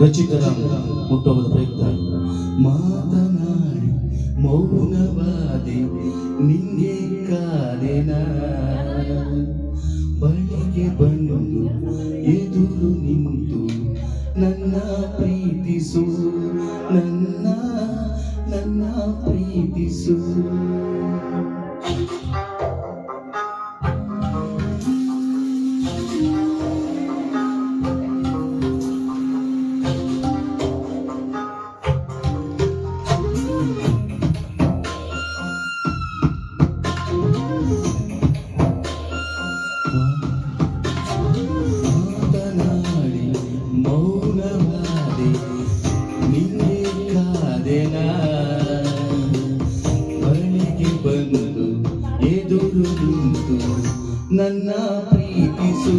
ರಚಿತರ ಹುಟ್ಟುಹಬ್ಬದ ಪ್ರಯುಕ್ತ. ಮಾತನಾಡಿ ಮೌನವಾದಿ ನಿನ್ನೆ ಕಾದೆನ ಬಳಿಗೆ ಬಂದು ಎದುರು ನಿಂತು ನನ್ನ ಪ್ರೀತಿಸು, ನನ್ನ ನನ್ನ ಪ್ರೀತಿಸು. ಮಾತನಾಡಿ ಮೌನವಾದೆ ನಿನ್ನೆ ಕಾದೆನ ಬಳಿಗೆ ಬಂದು ಎದುರು ನಿಂತು ನನ್ನ ಪ್ರೀತಿಸು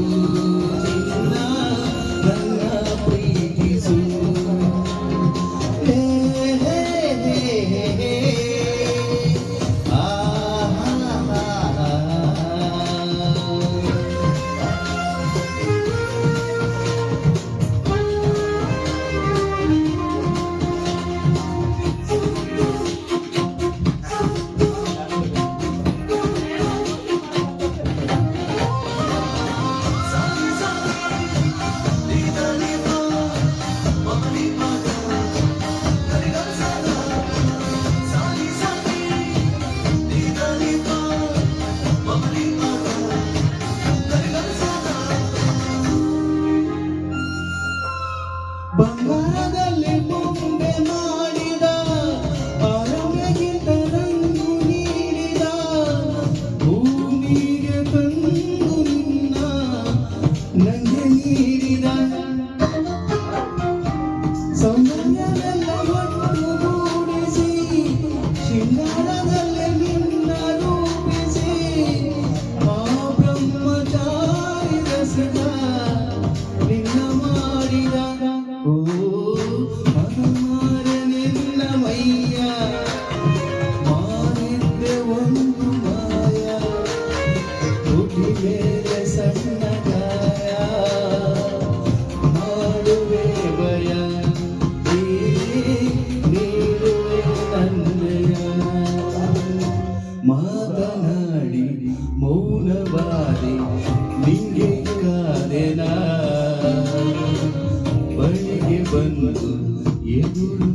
ಎದುರು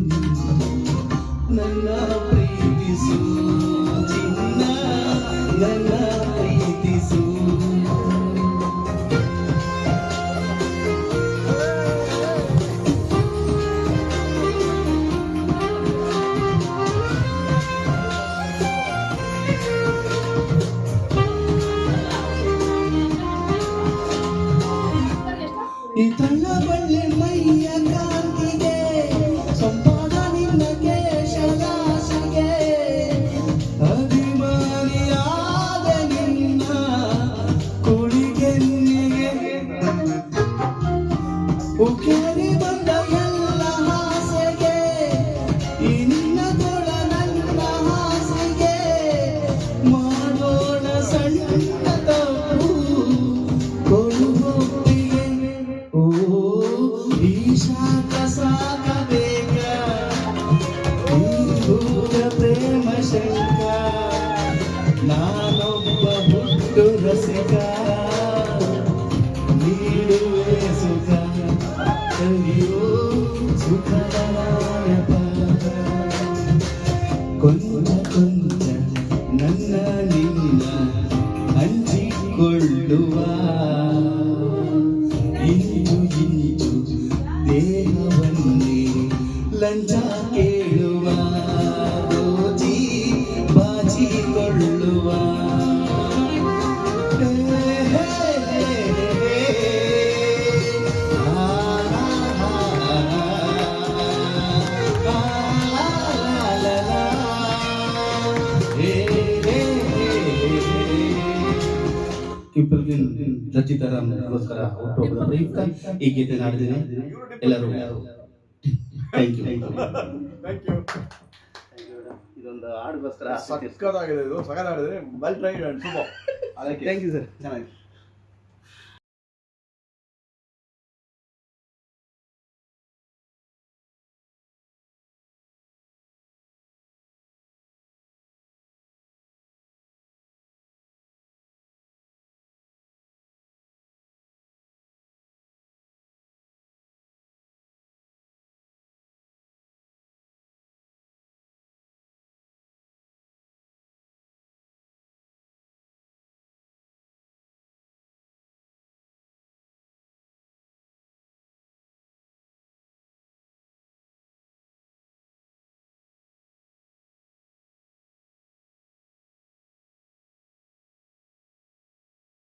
ಉಕ್ಕೇರಿ ಬಂದ ಎಲ್ಲ ಆಸೆಗೆ ಈ ಹಾಸಿಗೆ. ಮಾಡೋಣ ಸಣ್ಣ ತಪ್ಪು ಕೊಡುಗೊಪ್ಪಿಗೆ ಓ, ಈ ಪ್ರೇಮ ಶಂಕ. ನಾನೊಬ್ಬ ಕೊಂಚ ಕೊಂಚ ನನ್ನ ನಿನ್ನ ಹಂಚಿಕೊಳ್ಳುವ ಕಿಪ್ಪಲ್ಗಿನ್ ರಚಿತರಾಮ್ಗೋಸ್ಕರ ಹುಟ್ಟುಹಬ್ಬದ ಪ್ರಯುಕ್ತ ಈ ಗೀತೆ ನಾಡಿದ್ದೇನೆ. ಎಲ್ಲರೂ ಥ್ಯಾಂಕ್ ಯು ಇದೊಂದು ಹಾಡುಗೋಸ್ಕರ ಸಕ್ಕತ್ತಾಗಿದೆ ಇದು. ಸಗದಾಡಿದ್ರೆ ವೆಲ್ ಟ್ರೈಡ್ ಅಂಡ್ ಸೂಪರ್ ಅದಕ್ಕೆ ಥ್ಯಾಂಕ್ ಯು ಸರ್ ಚೆನ್ನಾಗಿ